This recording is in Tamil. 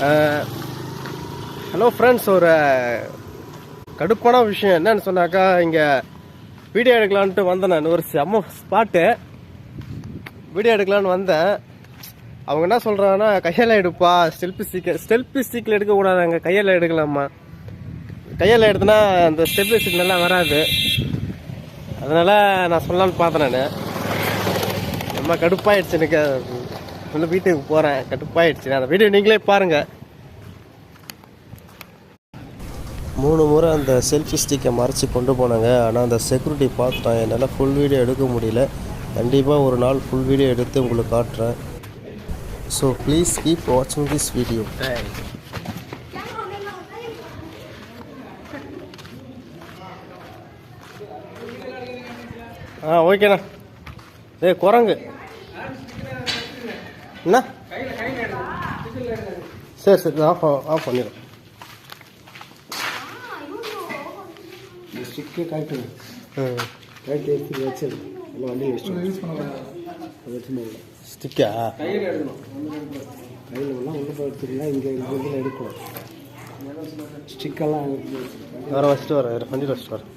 ஹலோ ஃப்ரெண்ட்ஸ் ஒரு கடுப்பான விஷயம் என்னன்னு சொன்னாக்கா இங்கே வீடியோ எடுக்கலான்ட்டு வந்தேன் நான். ஒரு செம்ம ஸ்பாட்டு வீடியோ எடுக்கலான்னு வந்தேன். அவங்க என்ன சொல்கிறாங்கன்னா கையால் எடுப்பா ஸ்டெல்பி ஸ்டிக் ஸ்டெல்பி எடுக்கக்கூடாது அங்கே கையால் எடுக்கலாமா? கையால் எடுத்தனா அந்த ஸ்டெல்பி ஸ்டிக் நல்லா வராது. அதனால் நான் சொல்லலான்னு பார்த்தேன் நான். நம்ம கடுப்பாயிடுச்சு எனக்கு. வந்து வீட்டுக்கு போகிறேன் கடுப்பாயிடுச்சு அந்த வீடியோ நீங்களே பாருங்கள் மூணு முறை அந்த செல்ஃபி ஸ்டிக்கை மறைச்சி கொண்டு போனாங்க. ஆனால் அந்த செக்யூரிட்டி பார்த்துட்டான். என்னால் ஃபுல் வீடியோ எடுக்க முடியல. கண்டிப்பாக ஒரு நாள் ஃபுல் வீடியோ எடுத்து உங்களுக்கு காட்டுறேன். ஸோ ப்ளீஸ் கீப் வாட்சிங் திஸ் வீடியோ ஆ ஓகேண்ணா. ஏய் குரங்கு. என்ன? சரி சரி ஆஃப் ஆஃப் பண்ணிடுறேன். ஸ்டிக்கு ம் காட்டு எடுத்து வச்சு வண்டி வச்சு யூஸ் பண்ணலாம் அதை வச்சு ஸ்டிக்கா கையில் எல்லாம் உள்ள போய் இங்கே இதில் எடுக்கணும் ஸ்டிக்கெல்லாம் வர வச்சுட்டு வரேன் வண்டியில் வச்சுட்டு வரேன்